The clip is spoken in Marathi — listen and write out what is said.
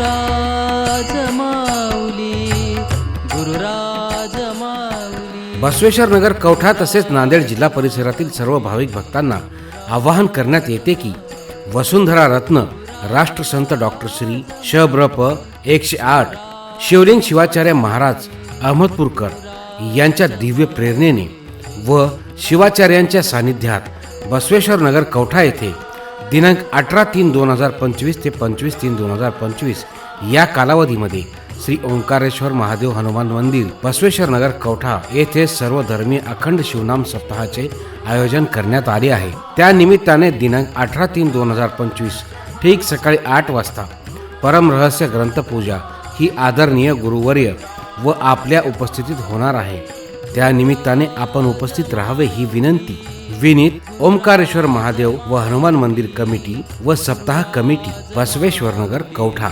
गुरुराज माऊली गुरुराज माऊली. बसवेश्वर नगर कवठा तसेच नांदेड जिल्हा परिसरातील सर्व भाविक भक्तांना आवाहन करण्यात येते की वसुंधरा रत्न राष्ट्रसंत डॉक्टर श्री शब्रप एकशे आठ शिवलिंग शिवाचार्य महाराज अहमदपूरकर यांच्या दिव्य प्रेरणेने व शिवाचार्यांच्या सानिध्यात बसवेश्वर नगर कवठा येथे दिनांक अठरा तीन दोन हजार पंचवीस ते पंचवीस तीन दोन हजार पंचवीस या कालावधीमध्ये श्री ओंकारेश्वर महादेव हनुमान मंदिर बसवेश्वर नगर कवठा येथे सर्व धर्मीय अखंड शिवनाम सप्ताहाचे आयोजन करण्यात आले आहे. त्या निमित्ताने दिनांक अठरा तीन दोन हजार पंचवीस ठीक सकाळी आठ वाजता परमरहस्य ग्रंथपूजा ही आदरणीय गुरुवर्य व आपल्या उपस्थितीत होणार आहे. त्या निमित्ताने आपण उपस्थित राहावे ही विनंती विनीत ओंकारेश्वर महादेव व हनुमान मंदिर कमिटी व सप्ताह कमिटी बसवेश्वर नगर कवठा.